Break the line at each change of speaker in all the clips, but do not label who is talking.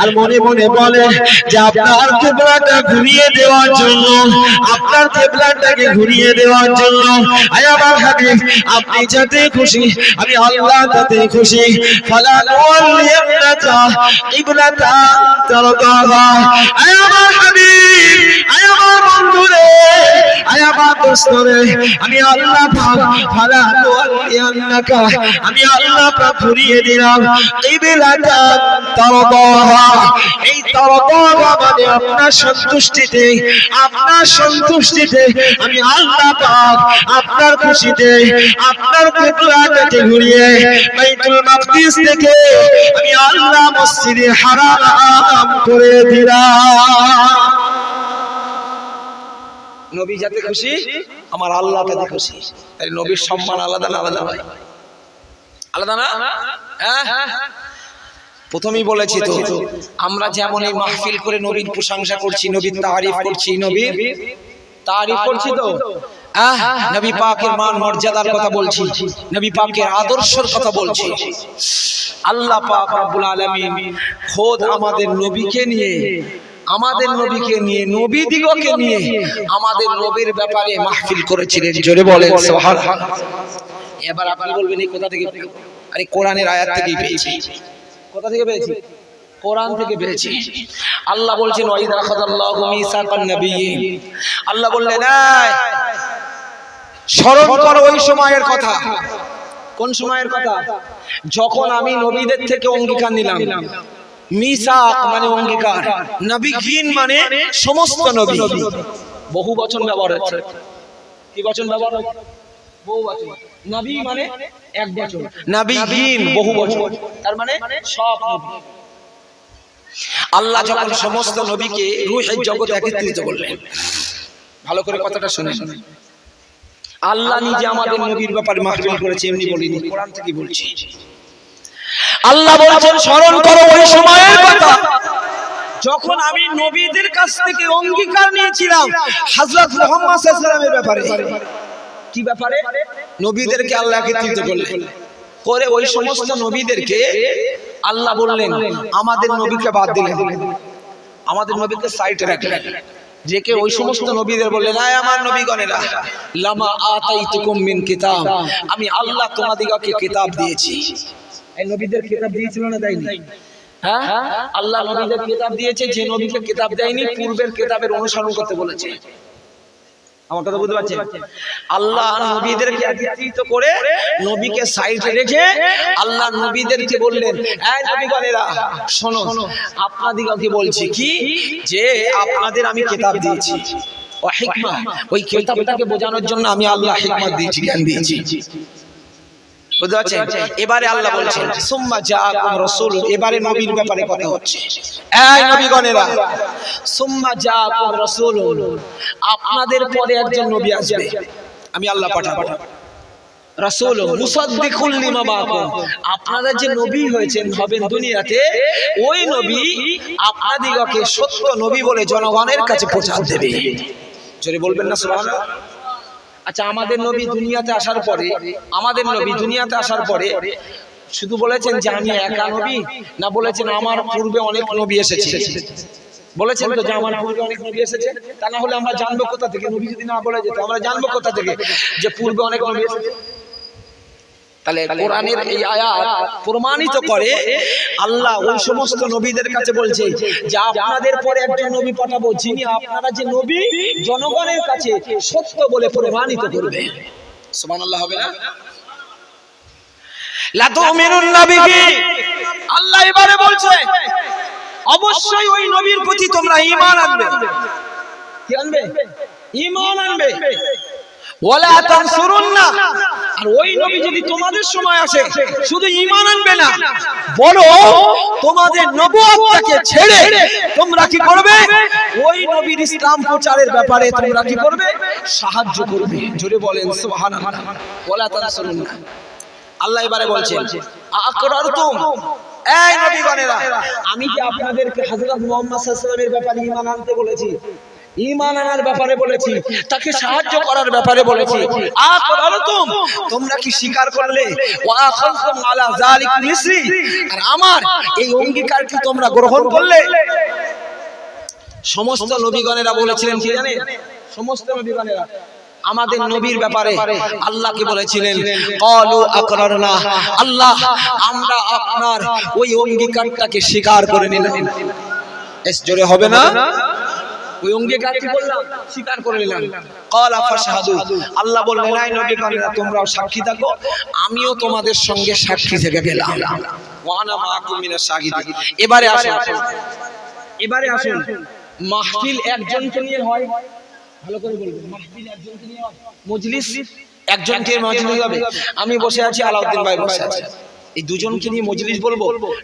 আর মনে মনে বলে যে আপনার কেবলাটা ঘুরিয়ে দেওয়ার জন্য, আপনার কেবলাটাকে ঘুরিয়ে দেওয়ার জন্য, আয় আমার হাবিব, আপনি যাতে খুশি, আমি আল্লাহ তাতে খুশি। আয় আমার হাবিব, আয় আমার আয় আমার আমি আল্লাহ পাক আমি আল্লাহ ঘুরিয়ে দিলাম। কিবলাতান তারদাহা এই মানে আপনার সন্তুষ্টিতে আপনার সন্তুষ্টিতে আমি আল্লাহ পাক আপনার খুশিতে, আপনার ঘুরিয়ে বাইতুল মাকদিস থেকে আমি আল্লাহ মসজিদে হারাম করে দিলাম।
নবী যাতে খুশি, আমার আল্লাহ তাতে খুশি। তাই নবীর সম্মান আলাদা আলাদা ভাই? আলাদা না? হ্যাঁ? প্রথমেই বলেছি তো আমরা যেমন এই মাহফিল করে নবীর প্রশংসা করছি নবীর তারিফ করছি নবীর তারিফ করছি তো? নবী পাকের মান মর্যাদার কথা বলছি নবী পাকের আদর্শের কথা বলছি। আল্লাহ পাক রব্বুল আলামিন খোদ আমাদের নবীকে নিয়ে আমাদের নবীকে নিয়ে নবী দিগকে নিয়ে আমাদের নবীর ব্যাপারে মাহফিল করেছিলেন। জোরে বলেন সুবহানাল্লাহ। এবার আপনি বলবেন এই কোথা থেকে আরে কোরআনের আয়াত থেকেই পেয়েছি। কোথা থেকে পেয়েছি? কোরআন থেকে পেয়েছি। আল্লাহ বলছেন ওয়াইদ রাখাদাল্লাহু মিসাকান নাবিয়্যিন। আল্লাহ বললেন স্মরণ করো ওই সময়ের কথা। কোন সময়ের কথা? যখন আমি নবীদের থেকে অঙ্গীকার নিলাম। মিসাক মানে অঙ্গীকার। নবীগিন মানে সমস্ত নবী। বহু বচন ব্যবহার হচ্ছে কি বচন ব্যবহার হচ্ছে নবী মানে এক বচন নবীগিন বহু বচন তার মানে সব আল্লাহ যখন সমস্ত নবীকে রূহের জগতে একত্রিত করলেন। ভালো করে কথাটা শুনে শুনে আল্লাহ নিজে আমাদের নবীর ব্যাপারে মাহফিল করেছে এমনি বলিনি। কোরআন থেকে বলছি। আল্লাহ বলছেন স্মরণ করো ওই সময়ের কথা। যখন আমি নবীদের কাছ থেকে অঙ্গীকার নিয়েছিলাম হযরত মুহাম্মদ সাল্লাল্লাহু আলাইহি ব্যাপারে। কি ব্যাপারে? নবীদেরকে আল্লাহ একত্রিত করলেন। করে ওই সমস্ত নবীদেরকে আল্লাহ বললেন আমাদের নবীকে বাদ দিলেন। আমাদের নবীকে সাইডে রাখলেন। রেখে ওই সমস্ত নবীদের বললেন আয় আমার নবীগণেরা লামা আতাইতুকুম মিন কিতাব। আমি আল্লাহ তোমাদিগকে কিতাব দিয়েছি। এই নবীদের কিতাব দিয়েছিল না দেয়নি? হ্যাঁ? আল্লাহ নবীদের কিতাব দিয়েছে যে নবীকে কিতাব দেয়নি পূর্বের কিতাবের অনুসরণ করতে বলেছে। আমার কথা বুঝতে পারছেন? আল্লাহ নবীদেরকে একত্রিত করে নবীকে সাইডে রেখে আল্লাহ নবীদেরকে বললেন এই নবীগণেরা শোনো আপনাদিগকে বলছি কি? যে আপনাদের আমি কিতাব দিয়েছি। ওই কিতাবটাকে বোঝানোর জন্য আমি আল্লাহ হিকমত দিয়েছি জ্ঞান দিয়েছি। বুঝতে পারছেন? এবারে আল্লাহ বলছেন সুম্মা জাআকুম রাসূল এবারে নবীর ব্যাপারে কথা হচ্ছে। এই নবীগণেরা। সুম্মা জাআকুম রাসূল আপনাদের পরে একজন নবী আসবে। আমি আল্লাহ পাঠাবো। রাসূল মুসাদ্দিকুল লিমা মাআকুম আপনারা যে নবী হয়েছেন হবেন দুনিয়াতে ওই নবী আপনাদিগকে সত্য নবী বলে জনগণের কাছে পৌঁছাতে দেবে। জোরে বলবেন না সুবহানাল্লাহ? আচ্ছা আমাদের নবী দুনিয়াতে আসার পরে আমাদের নবী দুনিয়াতে আসার পরে শুধু বলেছেন যে আমি একা নবী না বলেছেন আমার পূর্বে অনেক নবী এসেছে। বলেছেন তো যে আমার পূর্বে অনেক নবী এসেছে? তা না হলে আমরা জানব কোথা থেকে? নবী যদি না বলে যেত আমরা জানব কোথা থেকে যে পূর্বে অনেক নবী এসেছে। তাহলে কোরআনের এই আয়াত প্রমাণিত করে আল্লাহ ওই সমস্ত নবীদের কাছে বলছে যে আপনাদের পরে একজন নবী পাঠাবো যিনি আপনারা যে নবী জনগণের কাছে সত্য বলে প্রমাণিত করবে। সুবহানাল্লাহ হবে না? আল্লাহ এবারে বলছে অবশ্যই ওই নবীর প্রতি তোমরা ঈমান আনবে। কি আনবে। ঈমান আনবে। আর ওই নবী যদি তোমাদের সময় আসে, শুধু আনবে না, বলো, তোমাদের ছেড়ে তোমরা কি করবে? ওই নবীর ইসলাম প্রচারের ব্যাপারে তোমরা কি করবে? সাহায্য করবে। জোরে বলেন, সুবহানাল্লাহ। ওয়ালা তানসুরুন্না। আল্লাহ এবারে বলছেন, আকরারতুম। এই নবীগণেরা, আমি কি আপনাদেরকে হযরত মুহাম্মদ সাল্লাল্লাহু আলাইহি ওয়াসাল্লামের ব্যাপারে ঈমান আনতে বলেছি? ইমান আনার ব্যাপারে বলেছি তাকে সাহায্য করার ব্যাপারে বলেছি। তোমরা কি স্বীকার করলে? আর আমার এই অঙ্গীকার কি তোমরা গ্রহণ করলে। সমস্ত নবীগণেরা বলেছিলেন কি জানেন? সমস্ত নবীগণেরা। আমাদের নবীর ব্যাপারে আল্লাহকে বলেছিলেন কলু আকরারনা আল্লাহ আমরা আপনার ওই অঙ্গীকারটাকে স্বীকার করে নিলাম। এস জোরে হবে না? ওই অঙ্গীকার কি বললাম স্বীকার করে নিলাম। কলা ফাশহাদু। আল্লাহ বললেন নাই নবীগণেরা তোমরাও সাক্ষী থাকো। আমিও তোমাদের সঙ্গে সাক্ষী থেকে গেলাম। ওয়ানা মাকুম শাহিদিন এবারে আসুন। এবারে আসুন। মাহফিল একজনকে নিয়ে হয়। ভালো করে বলবেন। মাহফিল একজনকে নিয়ে হয়। মজলিস একজনকে মজলিস হবে। আমি বসে আছি আলাউদ্দিন ভাই বসে আছে। এই দুজনকে নিয়ে মজলিস বলব।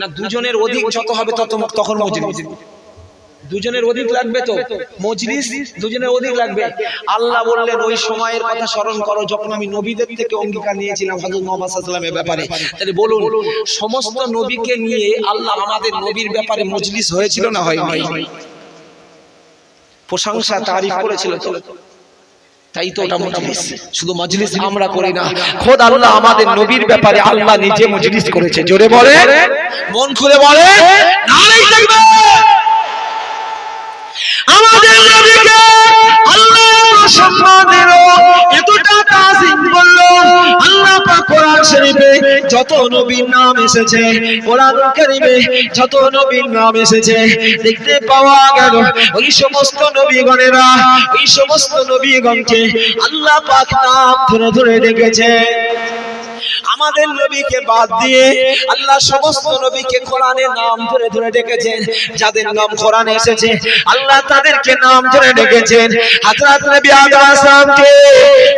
না দুজনের অধিক যত হবে তত তখন মজলিস। দুজনের অধিক লাগবে তো? মজলিস, দুজনের অধিক লাগবে? আল্লাহ বললেন, ওই সময়ের কথা স্মরণ করো, যখন আমি নবীদের থেকে অঙ্গীকার নিয়েছিলাম, হযরত মুহাম্মদ আলাইহি ব্যাপারে। তাহলে বলুন, সমস্ত নবীকে নিয়ে আল্লাহ আমাদের নবীর ব্যাপারে মজলিস হয়েছিল না হয় প্রশংসা, তারিফ করেছিল তো? তাই তো ওটা মজলিস। শুধু মজলিস আমরা করি না। খোদ আল্লাহ আমাদের নবীর ব্যাপারে আল্লাহ নিজে মজলিস করেছে। জোরে বলে মন খুলে বলে নারাই থাকবে!
আমাদের নবীকে আল্লাহ সম্মান দিল। এতটা তাজিম করল। আল্লাহ পাক কোরআন শরীফে যত নবীর নাম এসেছে, কোরআন কারীমে যত নবীর নাম এসেছে, দেখতে পাওয়া গেল। ওই সমস্ত নবীগণেরা, ওই সমস্ত নবীগণকে আল্লাহ পাক নাম ধরে ধরে ডেকেছে। আমাদের নবীকে বাদ দিয়ে আল্লাহ সমস্ত নবীকে কোরআনের নাম ধরে ধরে ডেকেছেন, যাদের নাম কোরআনে এসেছে, আল্লাহ তাদেরকে নাম ধরে ডেকেছেন। হযরত নবী আদম আসলামকে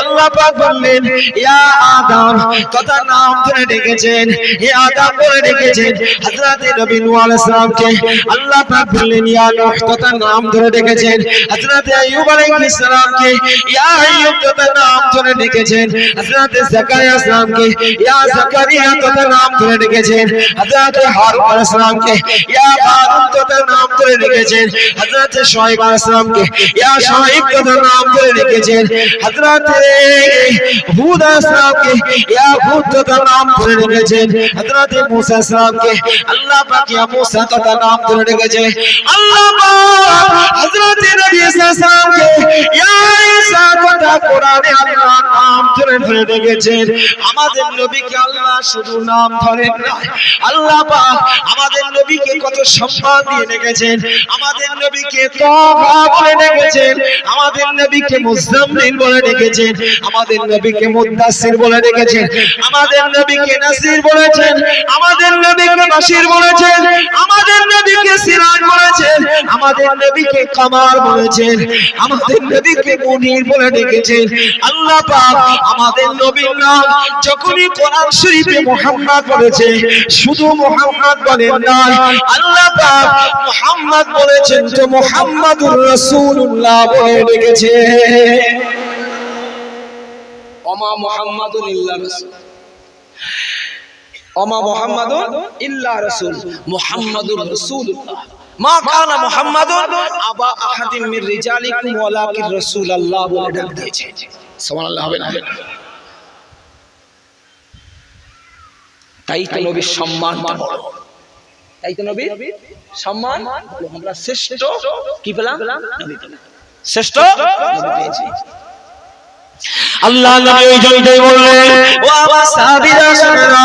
আল্লাহ পাক বললেন, ইয়া আদম, কথা নাম ধরে ডেকেছেন হে আদম বলে ডেকেছেন। হযরত নবী নূহ আলাইহিস সালামকে আল্লাহ পাক বললেন, ইয়া নূহ, কথা নাম ধরে ডেকেছেন। হযরত আইয়ুব আলাইহিস সালামকে, ইয়া আইয়ুব, কথা নাম ধরে ডেকেছেন। হযরত জাকারিয়া সালামকে ইয়া জাকারিয়া কথা নাম ধরে ডেকেছেন, হযরত হারুন আলাইহিস সালামকে ইয়া হারুন কথা নাম ধরে ডেকেছেন, হযরত শুআইব আলাইহিস সালামকে ইয়া শুআইব কথা নাম ধরে ডেকেছেন, হযরত হুদ আলাইহিস সালামকে ইয়া হুদ কথা নাম ধরে ডেকেছেন, হযরত মূসা আলাইহিস সালামকে আল্লাহ পাক ইয়া মূসা কথা নাম ধরে ডেকেছে আল্লাহ পাক হযরত নবী সাল্লাল্লাহু ইয়া ঈসা কথা কোরআনে আল্লাহ নাম ধরে ডেকেছেন, আমাদের নবীকে আল্লাহ শুধু নাম ধরেন না আল্লাহ পাক আমাদের নবীকে কত সম্মান দিয়ে ডেকেছেন আমাদের নবীকে বলে ডেকেছেন আমাদের নবীকে মুজাম্মিল বলে ডেকেছেন আমাদের নবীকে মুদাসসির বলে ডেকেছেন আমাদের নবীকে নাসির বলেছেন আমাদের নবীকে বাশির বলেছেন আমাদের নবীকে সিরাজ বলেছেন আমাদের নবীকে কামার বলেছেন আমাদের নবীকে মুনির বলে ডেকেছেন আল্লাহ পাক আমাদের নবীর নাম যখনই কোরআন শরীফে মুহাম্মদ বলেছে শুধু মুহাম্মদ বলেন না আল্লাহ পাক মুহাম্মদ বলেছেন তো মুহাম্মাদুর রাসূলুল্লাহ বলে ডেকেছে
অমা মুহাম্মাদুন ইল্লা রাসূল। অমা মুহাম্মাদুন ইল্লা রাসূল। মুহাম্মাদুর রাসূলুল্লাহ। মা কানা মুহাম্মাদুন আবা আহাদিন মির রিজালিকুম ওয়ালাকিন রাসূলুল্লাহ বলে ডাক দিয়েছে। সুবহানাল্লাহ হবে না? তাই তো নবীর সম্মান। তাই তো নবীর সম্মান। আমরা শ্রেষ্ঠ। কি পেলাম? শ্রেষ্ঠ?
আল্লাহ নবী ওই জয়টাই বললেন। ও আমার সাহাবীরা শুনেরা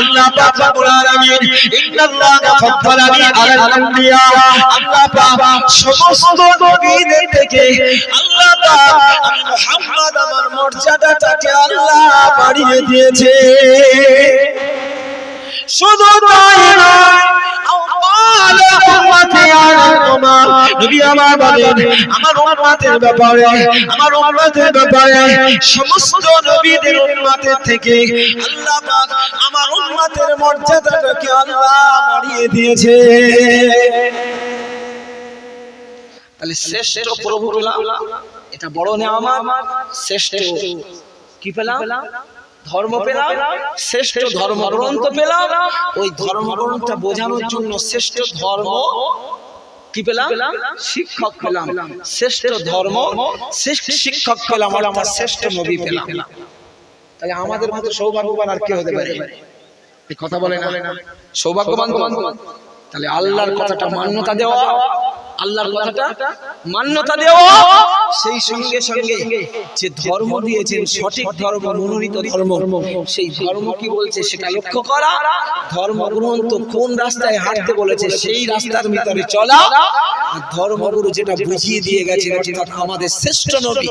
আল্লাহ পাক রব্বুল আলামিন ইন্নাল্লাহা ফাদ্দালানি আলাল আম্বিয়া আল্লাহ পাক সমস্ত নবীদের থেকে আল্লাহ পাক আমি মুহাম্মদ আমার মর্যাদাটাকে আল্লাহ বাড়িয়ে দিয়েছে। শুধু তাই আমার
তাহলে শ্রেষ্ঠ প্রভু এটা বড় নেওয়ামাত শ্রেষ্ঠ কি পেলাম? ধর্ম পেলাম শ্রেষ্ঠ ধর্মগ্রন্থ পেলাম। ওই ধর্ম ধর্মগ্রন্থটা বোঝানোর জন্য শ্রেষ্ঠ ধর্ম কি পেলাম? শিক্ষক পেলাম। শ্রেষ্ঠ ধর্ম শ্রেষ্ঠ শিক্ষক পেলাম অর্থাৎ শ্রেষ্ঠ নবী পেলাম। তাহলে আমাদের মতো সৌভাগ্যবান আর কে হতে পারে? এই কথা বলে না। সৌভাগ্যবান তাহলে আল্লাহর কথাটা মান্যতা দেওয়া। আল্লাহর কথাটা মান্যতা দেওয়া সেই সঙ্গে সঙ্গে যে ধর্ম দিয়েছেন সঠিক ধর্ম মনোনীত ধর্ম সেই ধর্ম কি বলছে সেটা লক্ষ্য করা? ধর্মগ্রন্থ কোন রাস্তায় হাঁটতে বলেছে সেই রাস্তার ভিতরে চলা। ধর্মগুরু যেটা বুঝিয়ে দিয়ে গেছেন অর্থাৎ আমাদের শ্রেষ্ঠ নবী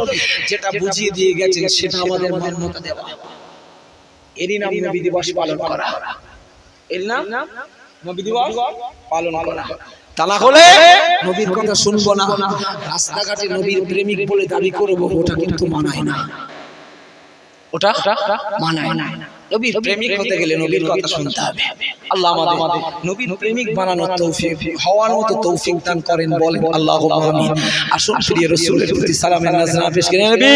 যেটা বুঝিয়ে দিয়ে গেছেন সেটা আমাদের মান্যতা দেওয়া। এরই নাম নবী দিবস পালন করা। এর নাম? নবী দিবস পালন করা। তা না হলে নবীর কথা শুনব না। রাস্তাঘাটে নবীর প্রেমিক বলে দাবি করব ওটা কিন্তু মানায় না। ওটা? মানায় না। নবীর প্রেমিক হতে গেলে নবীর কথা শুনতে হবে। আল্লাহ আমাদের নবীর প্রেমিক বানানোর তৌফিক হওয়ার মতো তৌফিক দান করেন বলেন আল্লাহ আমিন। আসুন প্রিয় রাসূলের প্রতি সালামের নাজরা পেশ করে নবী!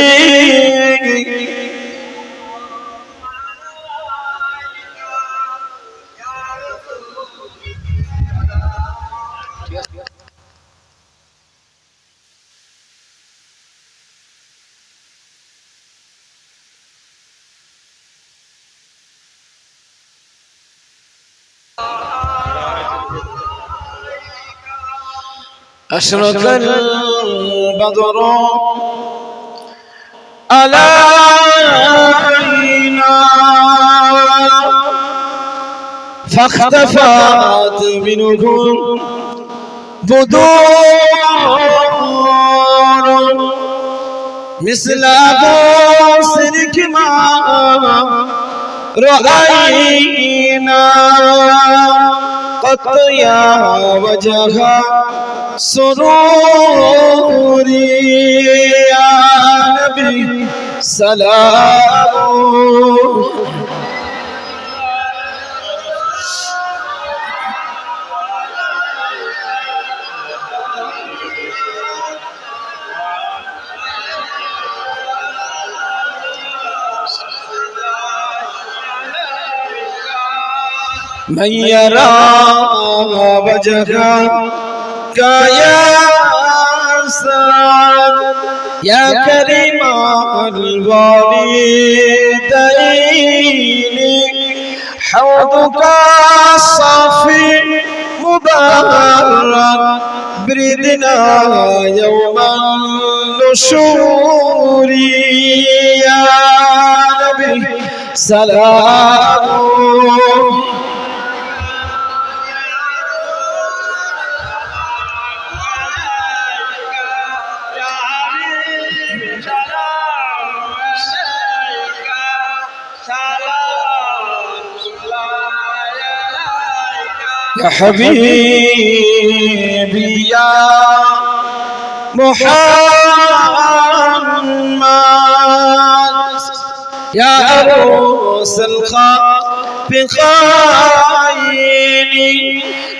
أشرق البدر علينا فاختفت منه بدور مثل بوسرك ما رأينا. قط يا وجه سروري يا نبي سلام من يرى وجهك يا سعد يا كريم الوالدين حوضك الصافي مبارك. بردنا يوم النشور. يا نبي سلام. يا حبيبي يا محمد يا عروس الخاف خايني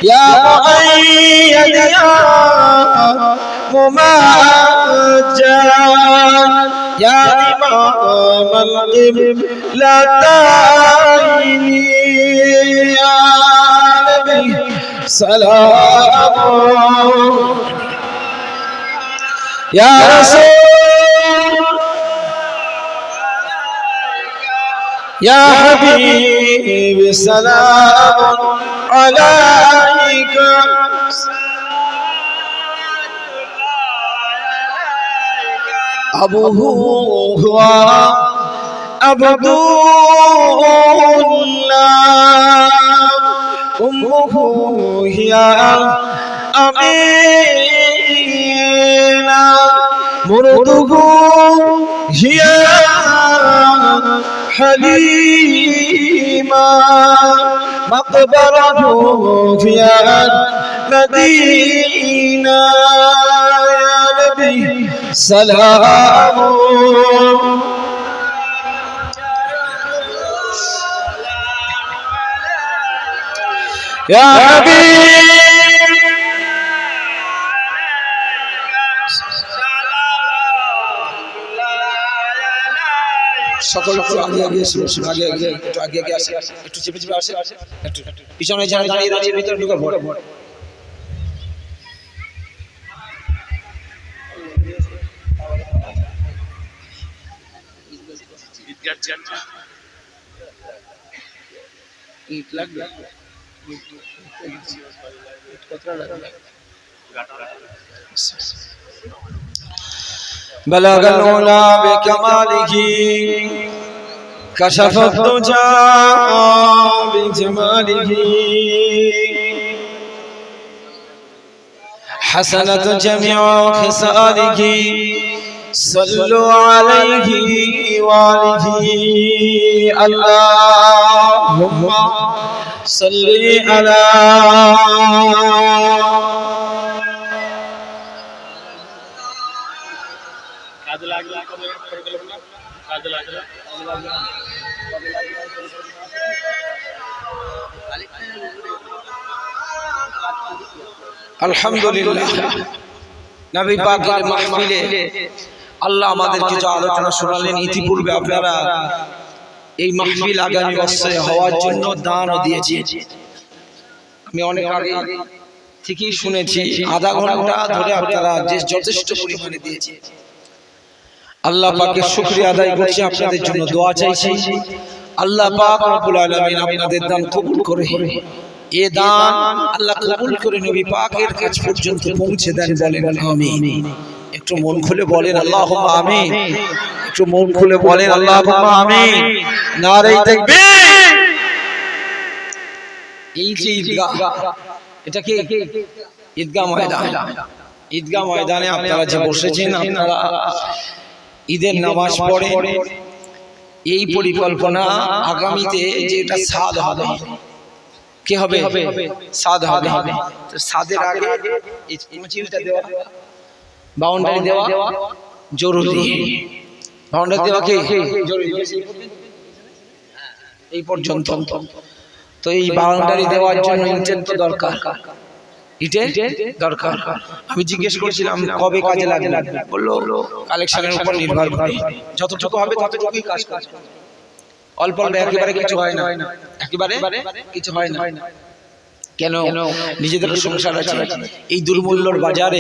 يا مؤيد يا ممجد يا إمام القبلتين يا سلام يا رسول يا حبيبي سلام عليك أبوه هو عبد الله أمه هي أمينة مرده هي حليمة مقبرته في المدينة يا نبي سلام
সকল একটু আগে আগে এসে আগে আগে একটু আগে আগে আসে একটু চেপে চেপে আসে পিছনে যারা দাঁড়িয়ে ভিতরে
ইট লাগবে? بلغ العلا بكماله كشف الدجى بجماله حسنت جميع خصاله صلوا عليه وآله اللهم صل على
কাজে লাগলে করে করে গেল না কাজে লাগলে
আলহামদুলিল্লাহ নবী পাকের মাহফিলে আল্লাহ আমাদের কিছু আলোচনা শোনালেন ইতিপূর্বে আপনারা এই মাহফিল আগামী বছরে হওয়ার জন্য দানও দিয়েছে। আমি অনেক আগে থেকেই শুনেছি, আধা ঘণ্টা ধরে আপনারা যে যথেষ্ট পরিমাণে দিয়েছে। আল্লাহ পাকের শুকরিয়া আদায় করছি, আপনাদের জন্য দোয়া চাইছি। আল্লাহ পাক রব্বুল আলামিন আপনাদের দান কবুল করে এ দান আল্লাহ কবুল করে নবী পাকের কাছ পর্যন্ত পৌঁছে দেন বলেন, আমিন। একটু মন খুলে বলেন আল্লাহ আমিন। একটু মন খুলে বলেন আল্লাহুম্মা আমিন। নারে তাকবীর। এই যে ঈদগাহ এটা কি? ঈদগাহ ময়দান। ঈদগাহ ময়দানে। আপনারা যে বসেছেন আপনারা ঈদের নামাজ পড়ে এই পরিকল্পনা আগামীতে যে এটা সাদ হবে। কি হবে? সাদ হবে। তো সাদের আগে এই দেওয়া। বাউন্ডারি দেওয়া জরুরি। বাউন্ডারি দেওয়া কি? এই পর্যন্ত। তো এই বাউন্ডারি দেওয়ার জন্য ইটের তো দরকার। ইটের দরকার। আমি জিজ্ঞেস করছিলাম কবে কাজে লাগে লাগবে? বলল কালেকশনের উপর নির্ভর করে। যতটুকু হবে ততটুকুই কাজ কাজ অল্প অল্প একেবারে কিছু হয় না। একেবারে কিছু হয় না। কেন নিজেদের সংসার আছে? এই দুর্মূল্যর বাজারে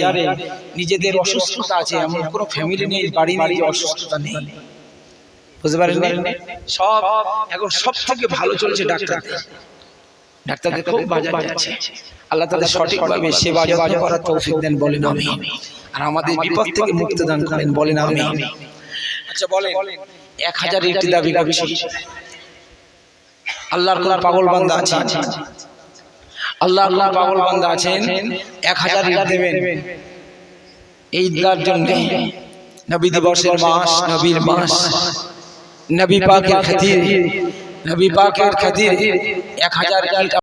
নিজেদের অসুস্থতা আছে এমন কোনো ফ্যামিলি নেই বাড়ি নেই অসুস্থতা নেই। বুঝতে পারেন সব এখন সব থেকে ভালো চলছে ডাক্তার ডাক্তারদের। খুব বাজার আছে। আল্লাহ তাদের সঠিকভাবে সেবা যত্ন করার তৌফিক দেন বলেন আমি। আর আমাদের বিপদ থেকে মুক্তি দান করেন বলেন আমি। আচ্ছা বলেন। এক হাজার একটি দাবি করছি আল্লাহর কোন পাগল বান্দা আছে? আল্লাহ আল্লাহ পাগল বান্ধা আছেন এক হাজার ইট দেবেন। এই ঈদগার জন্য নবী দিবসের মাস নবীর মাস নবী পাকের খাতির নবী পাকের খাতির এক হাজার